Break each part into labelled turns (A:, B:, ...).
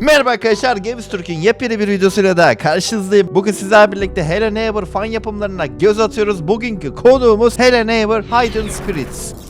A: Merhaba arkadaşlar Games Türk'ün yepyeni bir videosuyla da karşınızdayım. Bugün sizlerle birlikte Hello Neighbor fan yapımlarına göz atıyoruz. Bugünkü konuğumuz Hello Neighbor Hidden Spirits.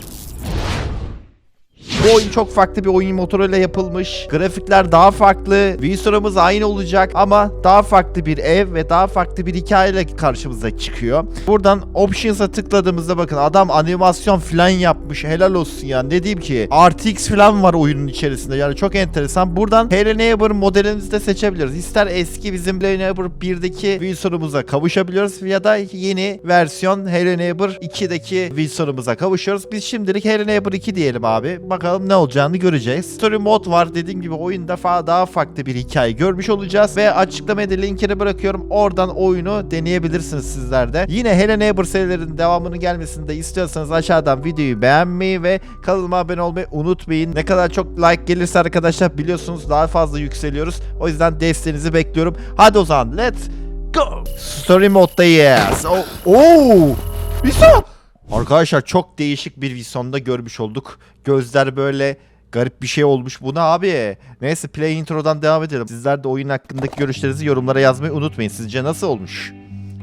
A: Bu oyun çok farklı bir oyun motoruyla yapılmış. Grafikler daha farklı. Visor'umuz aynı olacak ama daha farklı bir ev ve daha farklı bir hikayeyle karşımıza çıkıyor. Buradan Options'a tıkladığımızda bakın adam animasyon falan yapmış. Helal olsun ya. Ne diyeyim ki? RTX falan var oyunun içerisinde. Yani çok enteresan. Buradan Neighbor modelimizi de seçebiliyoruz. İster eski bizim Hello Neighbor 1'deki Visor'umuza kavuşabiliyoruz ya da yeni versiyon Hello Neighbor 2'deki Visor'umuza kavuşuyoruz. Biz şimdilik Hello Neighbor 2 diyelim abi. Bakalım ne olacağını göreceğiz. Story mod var. Dediğim gibi oyunda fa daha farklı bir hikaye görmüş olacağız. Ve açıklamaya da linkini bırakıyorum. Oradan oyunu deneyebilirsiniz sizler de. Yine Hello Neighbor serilerinin devamını gelmesini de istiyorsanız aşağıdan videoyu beğenmeyi ve kanalıma abone olmayı unutmayın. Ne kadar çok like gelirse arkadaşlar biliyorsunuz daha fazla yükseliyoruz. O yüzden desteğinizi bekliyorum. Hadi o zaman let's go. Story moddayız. Oh, Oo! Viso! Arkadaşlar çok değişik bir vizyonda görmüş olduk. Gözler böyle garip bir şey olmuş. Bu ne abi? Neyse play introdan devam edelim. Sizler de oyun hakkındaki görüşlerinizi yorumlara yazmayı unutmayın. Sizce nasıl olmuş?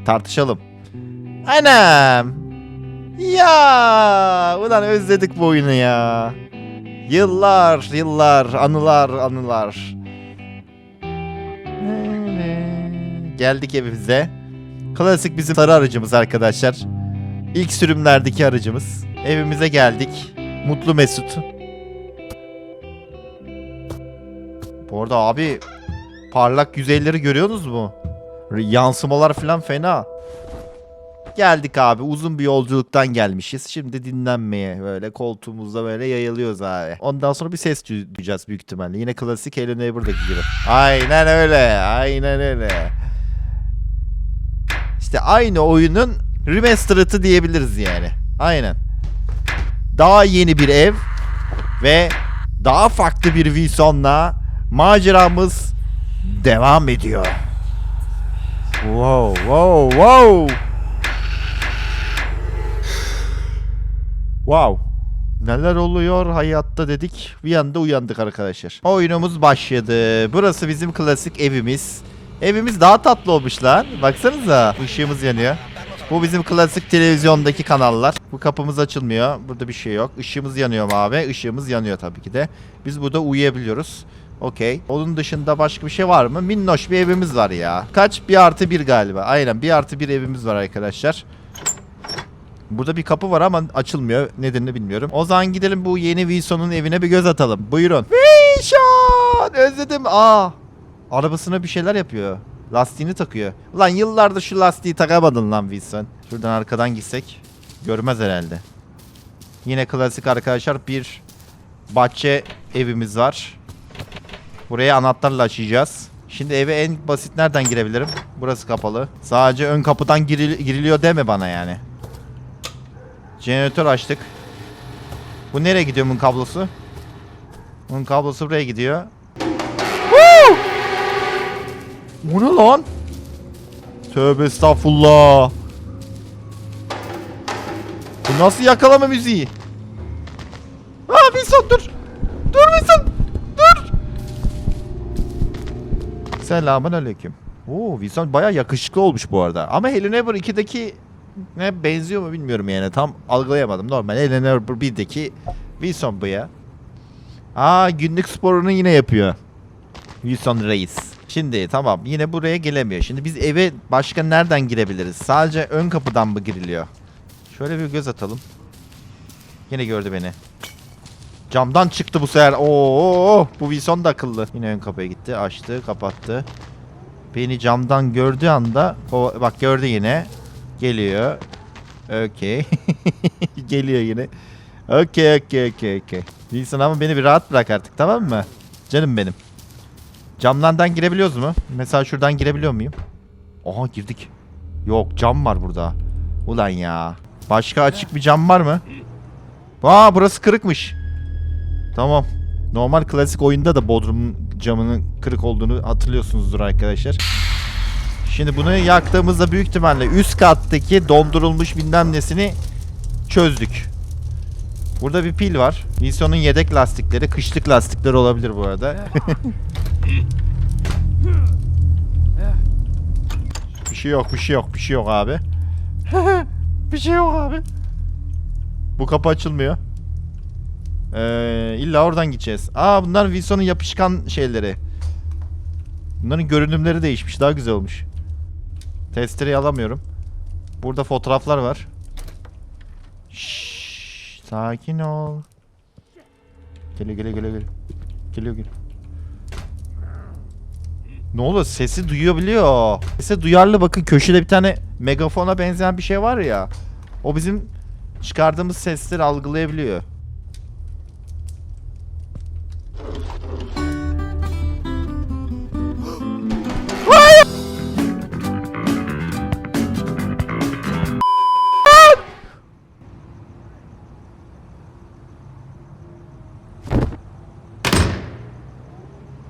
A: Tartışalım. Anam! Ya! Ulan özledik bu oyunu ya. Yıllar, yıllar, anılar, anılar. Geldik evimize. Klasik bizim sarı aracımız arkadaşlar. İlk sürümlerdeki aracımız. Evimize geldik. Mutlu Mesut. Bu arada abi parlak yüzeyleri görüyorsunuz mu? Yansımalar falan fena. Geldik abi uzun bir yolculuktan gelmişiz. Şimdi dinlenmeye böyle koltuğumuzda böyle yayılıyoruz abi. Ondan sonra bir ses duy- duyacağız büyük ihtimalle. Yine klasik Hello Neighbor'daki gibi. Aynen öyle. Aynen öyle. İşte aynı oyunun remastered'ı diyebiliriz yani. Aynen. Daha yeni bir ev ve daha farklı bir vizyonla maceramız devam ediyor. Wow, wow, wow. Wow. Neler oluyor hayatta dedik. Bir anda uyandık arkadaşlar. Oyunumuz başladı. Burası bizim klasik evimiz. Evimiz daha tatlı olmuş lan. Baksanıza. Işığımız yanıyor. Bu bizim klasik televizyondaki kanallar. Bu kapımız açılmıyor. Burada bir şey yok. Işığımız yanıyor mu abi? Işığımız yanıyor tabii ki de. Biz burada uyuyabiliyoruz. Okey. Onun dışında başka bir şey var mı? Minnoş bir evimiz var ya. Kaç? Bir artı bir galiba. Aynen bir artı bir evimiz var arkadaşlar. Burada bir kapı var ama açılmıyor. Nedenini bilmiyorum. O zaman gidelim bu yeni Wilson'un evine bir göz atalım. Buyurun. Wilson! Özledim. Aa! Arabasına bir şeyler yapıyor. Lastiğini takıyor. Ulan yıllardır şu lastiği takamadın lan Wilson. Şuradan arkadan gitsek. Görmez herhalde. Yine klasik arkadaşlar bir bahçe evimiz var. Buraya anahtarla açacağız. Şimdi eve en basit nereden girebilirim? Burası kapalı. Sadece ön kapıdan giril- giriliyor deme bana yani. Jeneratör açtık. Bu nereye gidiyor bunun kablosu? Bunun kablosu buraya gidiyor. Bu ne lan? Tövbe estağfurullah. Bu nasıl yakalama müziği? Aa Wilson dur. Dur Wilson. Dur. Selamun aleyküm. Oo Wilson baya yakışıklı olmuş bu arada. Ama Hello Neighbor 2'deki ne benziyor mu bilmiyorum yani. Tam algılayamadım. Normal Hello Neighbor 1'deki Wilson bu ya. Aa günlük sporunu yine yapıyor. Wilson Reis. Şimdi tamam yine buraya gelemiyor. Şimdi biz eve başka nereden girebiliriz? Sadece ön kapıdan mı giriliyor? Şöyle bir göz atalım. Yine gördü beni. Camdan çıktı bu sefer. Oo, bu Wilson da akıllı. Yine ön kapıya gitti. Açtı, kapattı. Beni camdan gördüğü anda o bak gördü yine. Geliyor. Okey. Geliyor yine. Okey, okey, okey, okey. Wilson ama beni bir rahat bırak artık tamam mı? Canım benim. Camlardan girebiliyoruz mu? Mesela şuradan girebiliyor muyum? Aha girdik. Yok cam var burada. Ulan ya. Başka açık bir cam var mı? Aa burası kırıkmış. Tamam. Normal klasik oyunda da Bodrum'un camının kırık olduğunu hatırlıyorsunuzdur arkadaşlar. Şimdi bunu yaktığımızda büyük ihtimalle üst kattaki dondurulmuş bilmem nesini çözdük. Burada bir pil var. Wilson'un yedek lastikleri, kışlık lastikleri olabilir bu arada. Bir şey yok, bir şey yok, bir şey yok abi. bir şey yok abi. Bu kapı açılmıyor. Ee, illa oradan gideceğiz. Aa bunlar Wilson'un yapışkan şeyleri. Bunların görünümleri değişmiş. Daha güzel olmuş. Testereyi alamıyorum. Burada fotoğraflar var. Şşş, sakin ol. Geliyor geliyor geliyor geliyor. Geliyor geliyor. Ne oluyor? Sesi duyabiliyor. Sesi duyarlı bakın köşede bir tane megafona benzeyen bir şey var ya. O bizim çıkardığımız sesleri algılayabiliyor.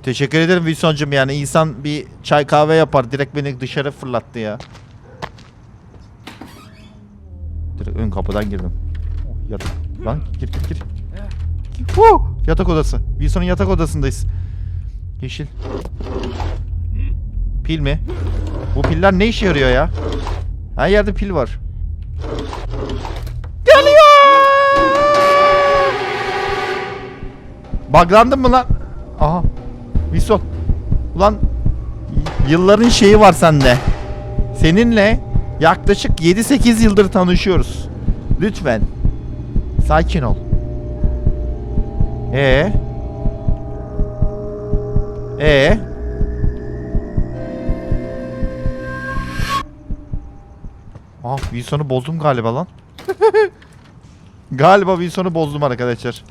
A: Teşekkür ederim Wilson'cum yani insan bir çay kahve yapar direkt beni dışarı fırlattı ya. Direkt ön kapıdan girdim. Oh, yatak. Lan gir gir gir. Huh! Yatak odası. Wilson'un yatak odasındayız. Yeşil. Pil mi? Bu piller ne işe yarıyor ya? Her yerde pil var. Geliyor! Buglandın mı lan? Aha. Wilson. Ulan yılların şeyi var sende. Seninle yaklaşık 7-8 yıldır tanışıyoruz. Lütfen. Sakin ol. Ee? Ee? Ah Wilson'u bozdum galiba lan. galiba Wilson'u bozdum arkadaşlar.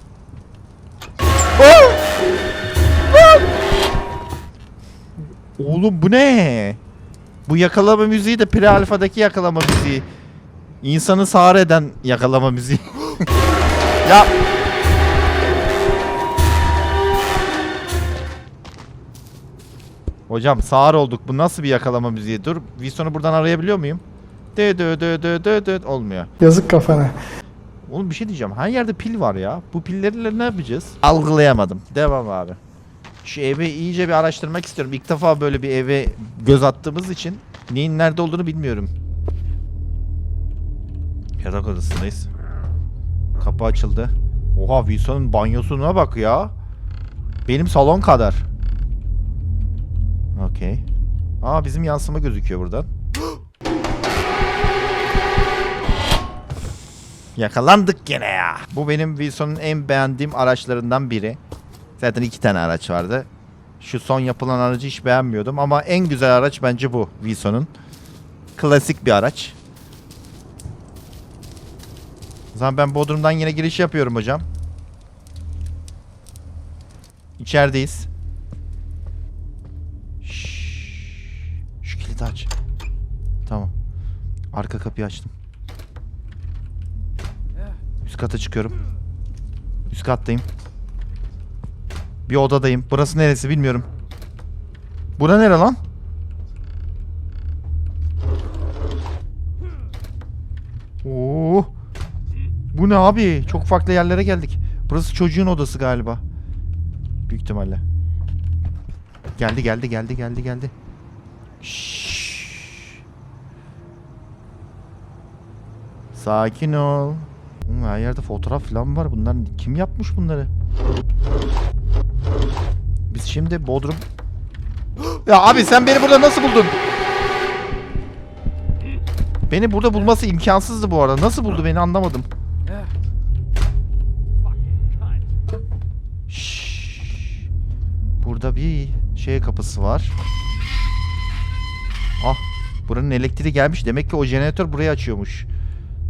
A: Oğlum bu ne? Bu yakalama müziği de pre-alfadaki yakalama müziği. İnsanı sağır eden yakalama müziği. ya Hocam sağır olduk. Bu nasıl bir yakalama müziği? Dur. Wilson'u buradan arayabiliyor muyum? Dö dö dö dö dö dö olmuyor.
B: Yazık kafana.
A: Oğlum bir şey diyeceğim. Her yerde pil var ya. Bu pillerle ne yapacağız? Algılayamadım. Devam abi. Şu evi iyice bir araştırmak istiyorum. İlk defa böyle bir eve göz attığımız için neyin nerede olduğunu bilmiyorum. Yatak odasındayız. Kapı açıldı. Oha Wilson'un banyosuna bak ya. Benim salon kadar. Okey. Aa bizim yansıma gözüküyor buradan. Yakalandık gene ya. Bu benim Wilson'un en beğendiğim araçlarından biri. Zaten iki tane araç vardı. Şu son yapılan aracı hiç beğenmiyordum ama en güzel araç bence bu Wilson'un. Klasik bir araç. O zaman ben Bodrum'dan yine giriş yapıyorum hocam. İçerideyiz. Şşş. Şu kilidi aç. Tamam. Arka kapıyı açtım. Üst kata çıkıyorum. Üst kattayım. Bir odadayım. Burası neresi bilmiyorum. Bura nere lan? Oo. Bu ne abi? Çok farklı yerlere geldik. Burası çocuğun odası galiba. Büyük ihtimalle. Geldi geldi geldi geldi geldi. Şşş. Sakin ol. Her yerde fotoğraf falan var. Bunlar kim yapmış bunları? Şimdi Bodrum... ya abi sen beni burada nasıl buldun? Beni burada bulması imkansızdı bu arada. Nasıl buldu beni anlamadım. Şşş. Burada bir şey kapısı var. Ah, buranın elektriği gelmiş. Demek ki o jeneratör burayı açıyormuş.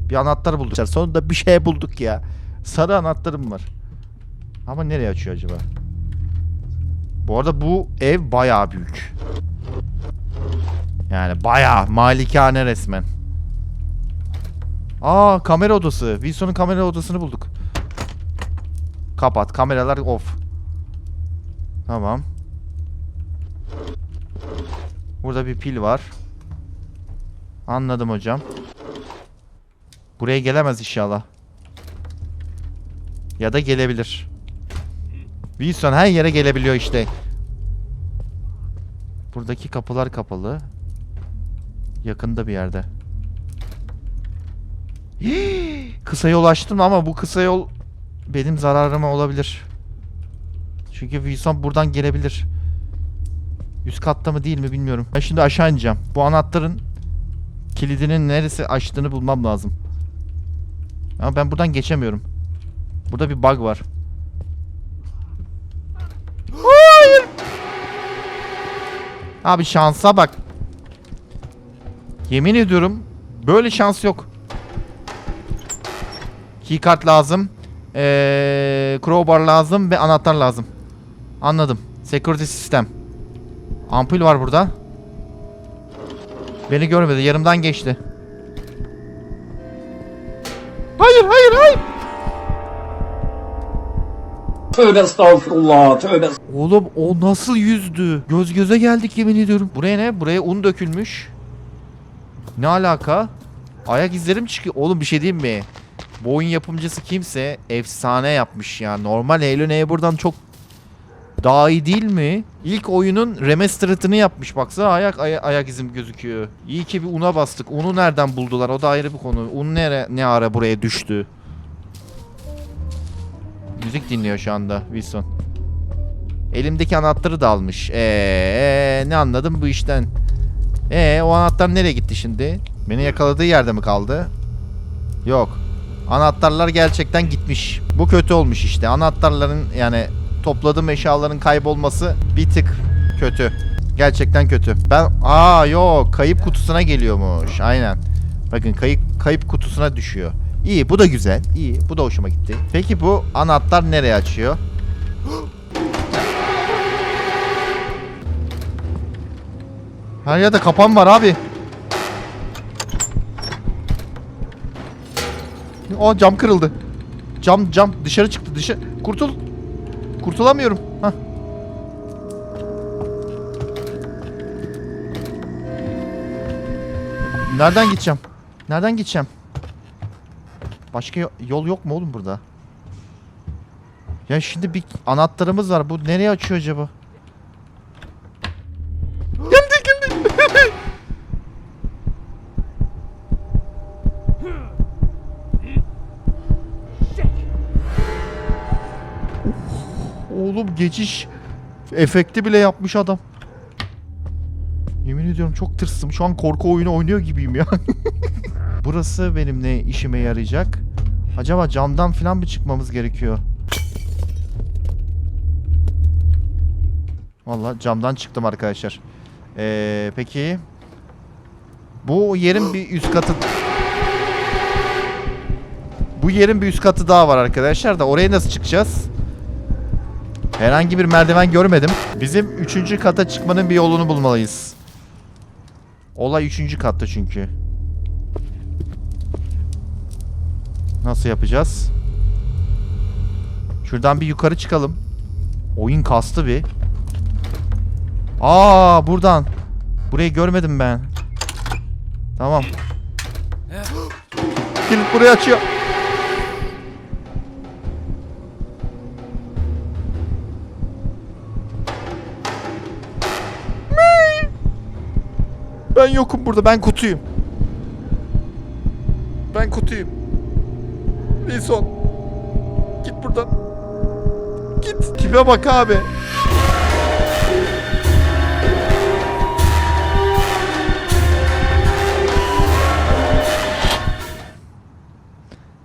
A: Bir anahtar bulduk. Sonunda bir şey bulduk ya. Sarı anahtarım var. Ama nereye açıyor acaba? Bu arada bu ev bayağı büyük. Yani bayağı malikane resmen. Aa kamera odası. Wilson'un kamera odasını bulduk. Kapat. Kameralar off. Tamam. Burada bir pil var. Anladım hocam. Buraya gelemez inşallah. Ya da gelebilir. Wilson her yere gelebiliyor işte. Buradaki kapılar kapalı. Yakında bir yerde. Hii! kısa yol açtım ama bu kısa yol benim zararıma olabilir. Çünkü Wilson buradan gelebilir. Üst katta mı değil mi bilmiyorum. Ben şimdi aşağı ineceğim. Bu anahtarın kilidinin neresi açtığını bulmam lazım. Ama ben buradan geçemiyorum. Burada bir bug var. Hayır. Abi şansa bak. Yemin ediyorum böyle şans yok. Keycard lazım. Ee, crowbar lazım ve anahtar lazım. Anladım. Security sistem. Ampul var burada. Beni görmedi. Yarımdan geçti. Hayır, hayır, hayır.
B: Tövbe estağfurullah, tövbe
A: Oğlum o nasıl yüzdü? Göz göze geldik yemin ediyorum. Buraya ne? Buraya un dökülmüş. Ne alaka? Ayak izlerim çıkıyor. Oğlum bir şey diyeyim mi? Bu oyun yapımcısı kimse efsane yapmış ya. Normal Halo Neighbor'dan çok daha iyi değil mi? İlk oyunun remastered'ını yapmış. Baksana ayak aya- ayak izim gözüküyor. İyi ki bir una bastık. Unu nereden buldular? O da ayrı bir konu. Un nere ne ara buraya düştü? Müzik dinliyor şu anda Wilson. Elimdeki anahtarı da almış. Ee, ne anladım bu işten? Ee, o anahtar nereye gitti şimdi? Beni yakaladığı yerde mi kaldı? Yok. Anahtarlar gerçekten gitmiş. Bu kötü olmuş işte. Anahtarların yani topladığım eşyaların kaybolması bir tık kötü. Gerçekten kötü. Ben aa yok kayıp kutusuna geliyormuş. Aynen. Bakın kayıp kayıp kutusuna düşüyor. İyi bu da güzel. İyi bu da hoşuma gitti. Peki bu anahtar nereye açıyor? Her yerde kapan var abi. O cam kırıldı. Cam cam dışarı çıktı dışarı. Kurtul. Kurtulamıyorum. Hah. Nereden gideceğim? Nereden gideceğim? Başka yo- yol yok mu oğlum burada? Ya şimdi bir anahtarımız var. Bu nereye açıyor acaba? Geldi geldi. Oğlum geçiş efekti bile yapmış adam. Yemin ediyorum çok tırstım. Şu an korku oyunu oynuyor gibiyim ya. Burası benim ne işime yarayacak? Acaba camdan falan mı çıkmamız gerekiyor? Vallahi camdan çıktım arkadaşlar. Ee, peki bu yerin bir üst katı Bu yerin bir üst katı daha var arkadaşlar da oraya nasıl çıkacağız? Herhangi bir merdiven görmedim. Bizim üçüncü kata çıkmanın bir yolunu bulmalıyız. Olay üçüncü katta çünkü. Nasıl yapacağız? Şuradan bir yukarı çıkalım. Oyun kastı bir. Aa buradan. Burayı görmedim ben. Tamam. Kilit burayı açıyor. Ben yokum burada. Ben kutuyum. Ben kutuyum. Wilson. Git buradan. Git. Kime bak abi.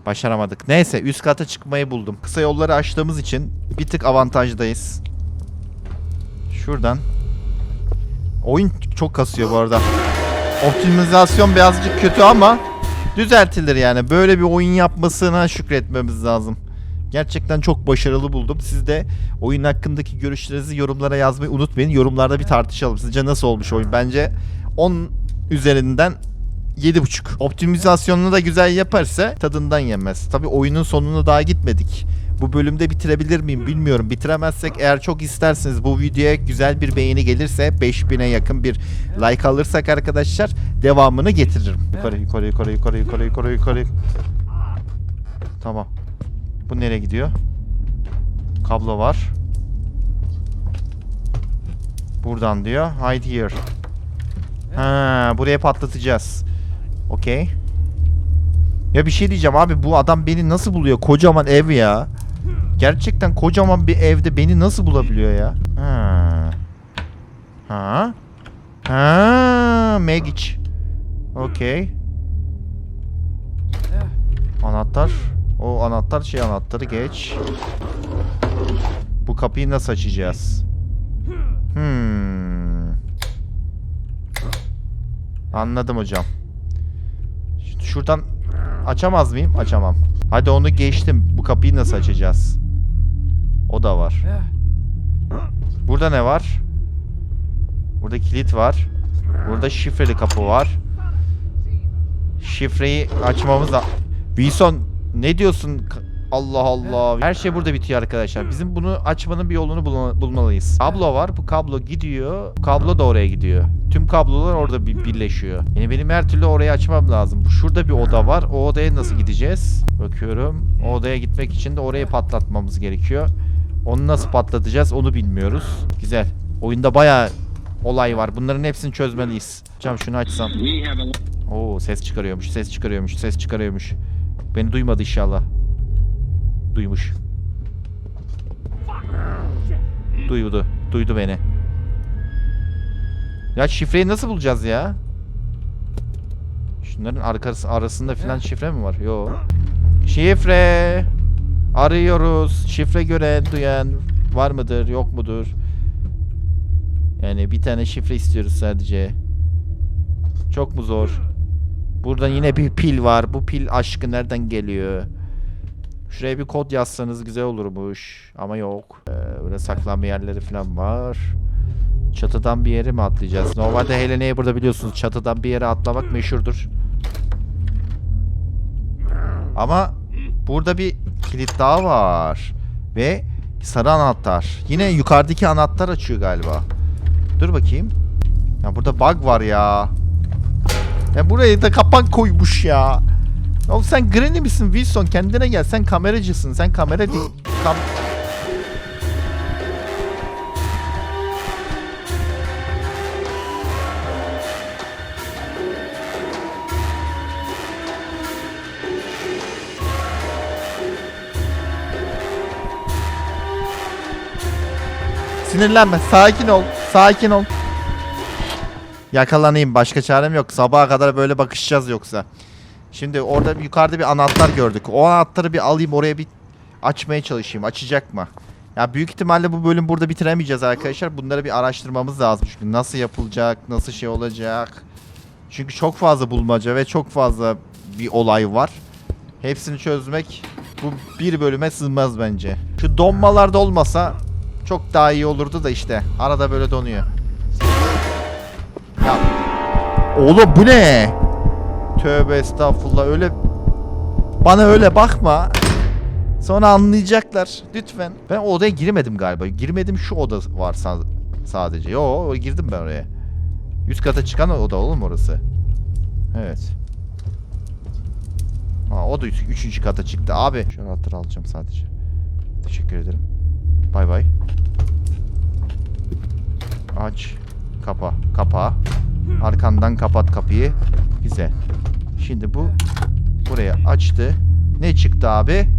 A: Başaramadık. Neyse üst kata çıkmayı buldum. Kısa yolları açtığımız için bir tık avantajdayız. Şuradan. Oyun çok kasıyor bu arada. Optimizasyon birazcık kötü ama düzeltilir yani. Böyle bir oyun yapmasına şükretmemiz lazım. Gerçekten çok başarılı buldum. Siz de oyun hakkındaki görüşlerinizi yorumlara yazmayı unutmayın. Yorumlarda bir tartışalım. Sizce nasıl olmuş oyun? Bence 10 üzerinden 7.5. Optimizasyonunu da güzel yaparsa tadından yenmez. Tabi oyunun sonuna daha gitmedik. Bu bölümde bitirebilir miyim bilmiyorum. Bitiremezsek eğer çok isterseniz bu videoya güzel bir beğeni gelirse 5000'e yakın bir like alırsak arkadaşlar devamını getiririm. Yukarı yukarı yukarı yukarı yukarı yukarı yukarı. Tamam. Bu nereye gidiyor? Kablo var. Buradan diyor. Hide here. Ha, buraya patlatacağız. Okey. Ya bir şey diyeceğim abi bu adam beni nasıl buluyor? Kocaman ev ya. Gerçekten kocaman bir evde beni nasıl bulabiliyor ya? Ha. Ha. Ha, Megic. Okey. Anahtar. O anahtar şey anahtarı geç. Bu kapıyı nasıl açacağız? Hmm. Anladım hocam. Şuradan açamaz mıyım? Açamam. Hadi onu geçtim. Bu kapıyı nasıl açacağız? O da var. Burada ne var? Burada kilit var. Burada şifreli kapı var. Şifreyi açmamız da... Wilson ne diyorsun? Allah Allah. Her şey burada bitiyor arkadaşlar. Bizim bunu açmanın bir yolunu bulma- bulmalıyız. Kablo var. Bu kablo gidiyor. Kablo da oraya gidiyor. Tüm kablolar orada bir birleşiyor. Yani benim her türlü orayı açmam lazım. Bu- Şurada bir oda var. O odaya nasıl gideceğiz? Bakıyorum. O odaya gitmek için de orayı patlatmamız gerekiyor. Onu nasıl patlatacağız onu bilmiyoruz. Güzel. Oyunda bayağı olay var. Bunların hepsini çözmeliyiz. Hocam şunu açsam. Oo ses çıkarıyormuş, ses çıkarıyormuş, ses çıkarıyormuş. Beni duymadı inşallah. Duymuş. Duydu, duydu beni. Ya şifreyi nasıl bulacağız ya? Şunların arkası arasında filan şifre mi var? Yo. Şifre. Arıyoruz. Şifre gören, duyan var mıdır, yok mudur? Yani bir tane şifre istiyoruz sadece. Çok mu zor? Burada yine bir pil var. Bu pil aşkı nereden geliyor? Şuraya bir kod yazsanız güzel olurmuş. Ama yok. Ee, böyle saklanma yerleri falan var. Çatıdan bir yere mi atlayacağız? Normalde Helene'ye burada biliyorsunuz çatıdan bir yere atlamak meşhurdur. Ama burada bir kilit daha var. Ve sarı anahtar. Yine yukarıdaki anahtar açıyor galiba. Dur bakayım. Ya burada bug var ya. Ya buraya da kapan koymuş ya. Oğlum sen Granny misin Wilson? Kendine gel. Sen kameracısın. Sen kamera değil. Kam Sinirlenme. Sakin ol. Sakin ol. Yakalanayım. Başka çarem yok. Sabaha kadar böyle bakışacağız yoksa. Şimdi orada yukarıda bir anahtar gördük. O anahtarı bir alayım oraya bir açmaya çalışayım. Açacak mı? Ya büyük ihtimalle bu bölüm burada bitiremeyeceğiz arkadaşlar. Bunları bir araştırmamız lazım. Çünkü nasıl yapılacak, nasıl şey olacak. Çünkü çok fazla bulmaca ve çok fazla bir olay var. Hepsini çözmek bu bir bölüme sığmaz bence. Şu donmalarda olmasa çok daha iyi olurdu da işte. Arada böyle donuyor. Ya. Oğlum bu ne? Tövbe estağfurullah öyle bana öyle bakma. Sonra anlayacaklar. Lütfen. Ben o odaya giremedim galiba. Girmedim şu oda var sa- sadece. Yo girdim ben oraya. Üst kata çıkan oda oğlum orası. Evet. Aa, o da üç- üçüncü kata çıktı. Abi. Şu anahtarı alacağım sadece. Teşekkür ederim. Bay bay. Aç. Kapa. Kapa. Arkandan kapat kapıyı. Güzel. Şimdi bu buraya açtı. Ne çıktı abi?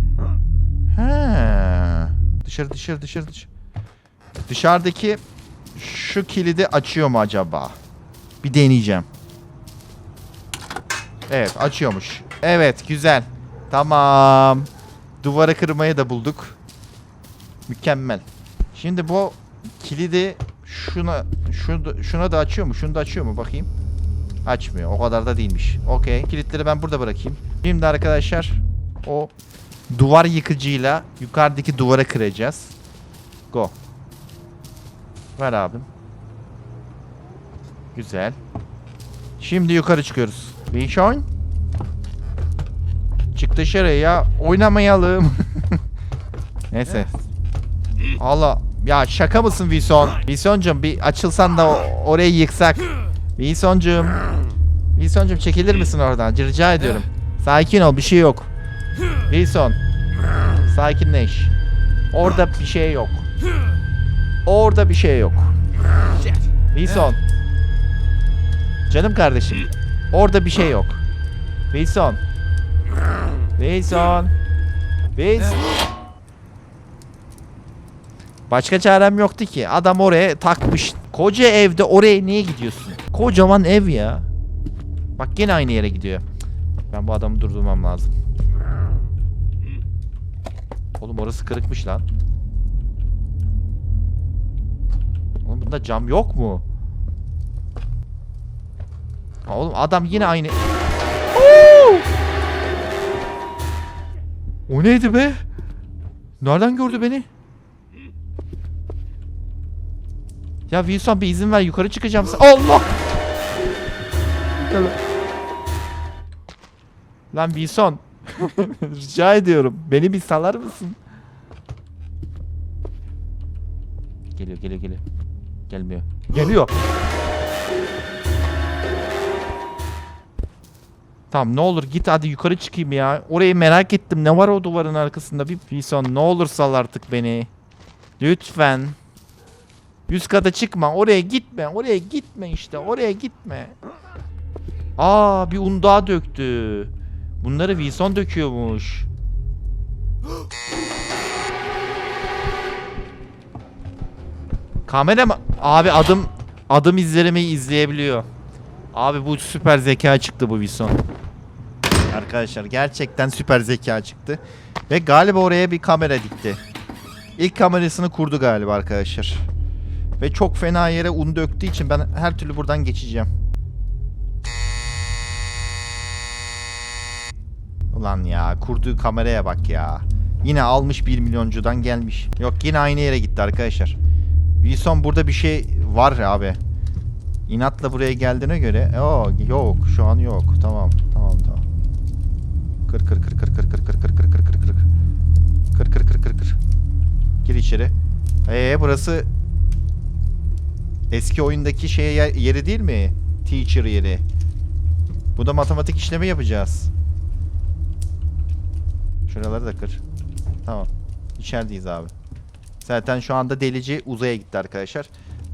A: Ha. Dışarı dışarı dışarı dışarı. Dışarıdaki şu kilidi açıyor mu acaba? Bir deneyeceğim. Evet açıyormuş. Evet güzel. Tamam. Duvarı kırmayı da bulduk. Mükemmel. Şimdi bu kilidi şuna şunu şuna da açıyor mu? Şunu da açıyor mu? Bakayım. Açmıyor. O kadar da değilmiş. Okey. Kilitleri ben burada bırakayım. Şimdi arkadaşlar o duvar yıkıcıyla yukarıdaki duvara kıracağız. Go. Ver abim. Güzel. Şimdi yukarı çıkıyoruz. Vinşon. Çık dışarıya. Oynamayalım. Neyse. Allah. Ya şaka mısın Wilson? Wilson'cum bir açılsan da orayı yıksak. Wilson'cum. Wilson'cum çekilir misin oradan? Rica ediyorum. Sakin ol bir şey yok. Wilson. Sakinleş. Orada bir şey yok. Orada bir şey yok. Wilson. Canım kardeşim. Orada bir şey yok. Wilson. Wilson. Wilson. Başka çarem yoktu ki. Adam oraya takmış. Koca evde oraya niye gidiyorsun? Kocaman ev ya. Bak yine aynı yere gidiyor. Ben bu adamı durdurmam lazım. Oğlum orası kırıkmış lan. Oğlum bunda cam yok mu? Oğlum adam yine aynı... Oo! O neydi be? Nereden gördü beni? Ya Wilson bir izin ver yukarı çıkacağım. sen- Allah! Lan Wilson. Rica ediyorum. Beni bir salar mısın? Geliyor geliyor geliyor. Gelmiyor. Geliyor. Tamam ne olur git hadi yukarı çıkayım ya. Orayı merak ettim. Ne var o duvarın arkasında? Bir Wilson ne olur sal artık beni. Lütfen. Üst kata çıkma. Oraya gitme. Oraya gitme işte. Oraya gitme. Aa bir un daha döktü. Bunları Wilson döküyormuş. Kamera mı? Abi adım adım izlerimi izleyebiliyor. Abi bu süper zeka çıktı bu Wilson. Arkadaşlar gerçekten süper zeka çıktı. Ve galiba oraya bir kamera dikti. İlk kamerasını kurdu galiba arkadaşlar. Ve çok fena yere un döktüğü için ben her türlü buradan geçeceğim. Ulan ya kurduğu kameraya bak ya. Yine almış 1 milyoncudan gelmiş. Yok yine aynı yere gitti arkadaşlar. Wilson burada bir şey var abi. İnatla buraya geldiğine göre o yok şu an yok. Tamam tamam tamam. Kır kır kır kır kır kır kır kır kır kır kır kır. Kır kır kır kır kır. Gir içeri. Ee burası eski oyundaki şey yer- yeri değil mi? Teacher yeri. Bu da matematik işlemi yapacağız. Şuraları da kır. Tamam. İçerideyiz abi. Zaten şu anda delici uzaya gitti arkadaşlar.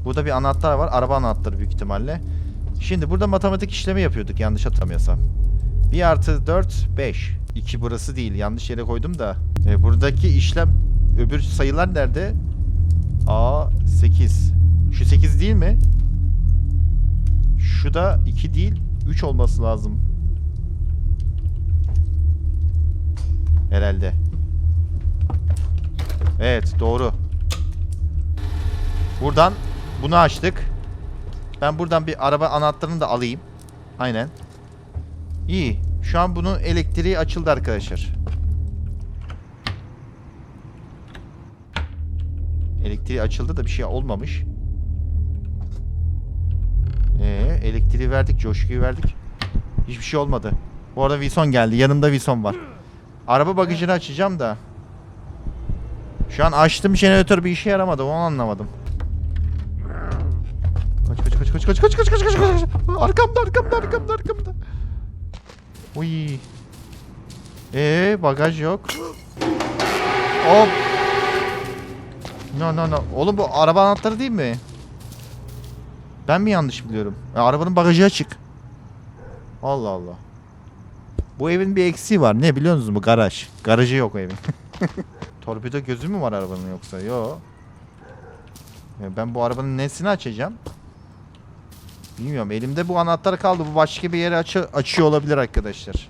A: Burada bir anahtar var. Araba anahtarı büyük ihtimalle. Şimdi burada matematik işlemi yapıyorduk yanlış hatırlamıyorsam. 1 artı 4 5. 2 burası değil. Yanlış yere koydum da. E, buradaki işlem öbür sayılar nerede? A 8. Şu 8 değil mi? Şu da 2 değil. 3 olması lazım. Herhalde. Evet doğru. Buradan bunu açtık. Ben buradan bir araba anahtarını da alayım. Aynen. İyi. Şu an bunun elektriği açıldı arkadaşlar. Elektriği açıldı da bir şey olmamış. Ee, elektriği verdik, coşkuyu verdik. Hiçbir şey olmadı. Bu arada Wilson geldi. Yanımda Wilson var. Araba bagajını açacağım da. Şu an açtım jeneratör bir işe yaramadı. Onu anlamadım. Kaç kaç kaç kaç kaç kaç kaç kaç kaç kaç. Arkamda arkamda arkamda arkamda. Uy. Ee bagaj yok. Hop. No no no. Oğlum bu araba anahtarı değil mi? Ben mi yanlış biliyorum? Ya, arabanın bagajı açık. Allah Allah. Bu evin bir eksiği var. Ne biliyor musunuz mu? Garaj. Garajı yok evin. Torpido gözü mü var arabanın yoksa? Yok. Ya ben bu arabanın nesini açacağım? Bilmiyorum. Elimde bu anahtar kaldı. Bu başka bir yere açı açıyor olabilir arkadaşlar.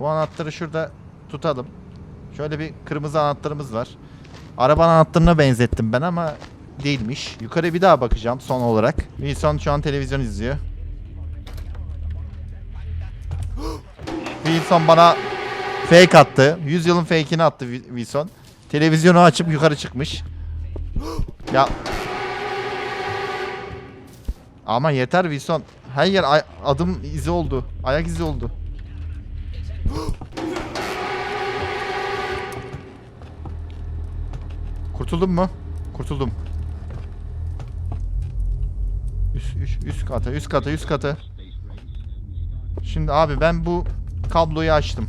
A: Bu anahtarı şurada tutalım. Şöyle bir kırmızı anahtarımız var. Araba anahtarına benzettim ben ama değilmiş. Yukarı bir daha bakacağım son olarak. Wilson şu an televizyon izliyor. Wilson bana fake attı. 100 yılın fake'ini attı Wi- Wilson. Televizyonu açıp yukarı çıkmış. ya ama yeter Wilson. Her yer adım izi oldu. Ayak izi oldu. Kurtuldun mu? Kurtuldum. Üst, kata, üst kata, üst kata. Şimdi abi ben bu kabloyu açtım.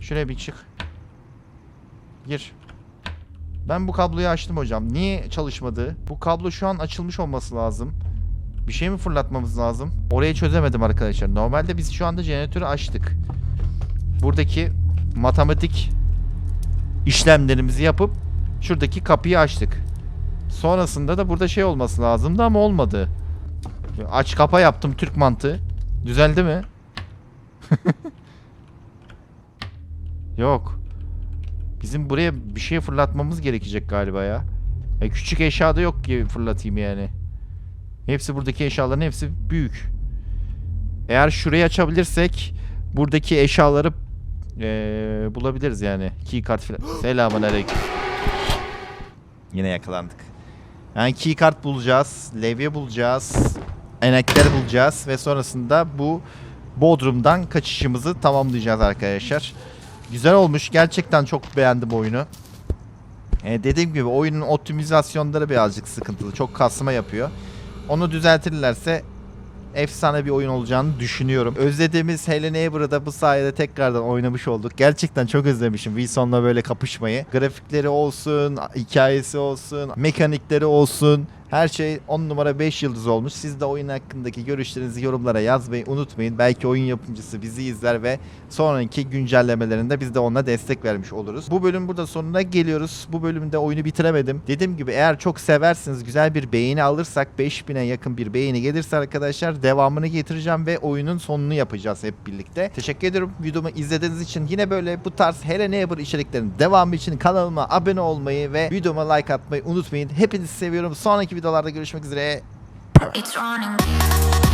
A: Şuraya bir çık. Gir. Ben bu kabloyu açtım hocam. Niye çalışmadı? Bu kablo şu an açılmış olması lazım. Bir şey mi fırlatmamız lazım? Orayı çözemedim arkadaşlar. Normalde biz şu anda jeneratörü açtık. Buradaki matematik işlemlerimizi yapıp şuradaki kapıyı açtık. Sonrasında da burada şey olması lazımdı ama olmadı. Aç kapa yaptım Türk mantığı. Düzeldi mi? Yok. Bizim buraya bir şey fırlatmamız gerekecek galiba ya. E küçük eşya da yok ki fırlatayım yani. Hepsi buradaki eşyaların hepsi büyük. Eğer şurayı açabilirsek buradaki eşyaları eee, bulabiliriz yani. Keycard falan. Selamun aleyküm. Yine yakalandık. Yani keycard bulacağız, levye bulacağız, enekler bulacağız ve sonrasında bu Bodrum'dan kaçışımızı tamamlayacağız arkadaşlar. Güzel olmuş. Gerçekten çok beğendim oyunu. E, dediğim gibi oyunun optimizasyonları birazcık sıkıntılı. Çok kasma yapıyor. Onu düzeltirlerse efsane bir oyun olacağını düşünüyorum. Özlediğimiz Helen da bu sayede tekrardan oynamış olduk. Gerçekten çok özlemişim Wilson'la böyle kapışmayı. Grafikleri olsun, hikayesi olsun, mekanikleri olsun. Her şey 10 numara 5 yıldız olmuş. Siz de oyun hakkındaki görüşlerinizi yorumlara yazmayı unutmayın. Belki oyun yapımcısı bizi izler ve sonraki güncellemelerinde biz de ona destek vermiş oluruz. Bu bölüm burada sonuna geliyoruz. Bu bölümde oyunu bitiremedim. Dediğim gibi eğer çok seversiniz güzel bir beğeni alırsak 5000'e yakın bir beğeni gelirse arkadaşlar devamını getireceğim ve oyunun sonunu yapacağız hep birlikte. Teşekkür ediyorum videomu izlediğiniz için. Yine böyle bu tarz Hele Neighbor içeriklerin devamı için kanalıma abone olmayı ve videoma like atmayı unutmayın. Hepinizi seviyorum. Sonraki videolarda görüşmek üzere.
C: It's running.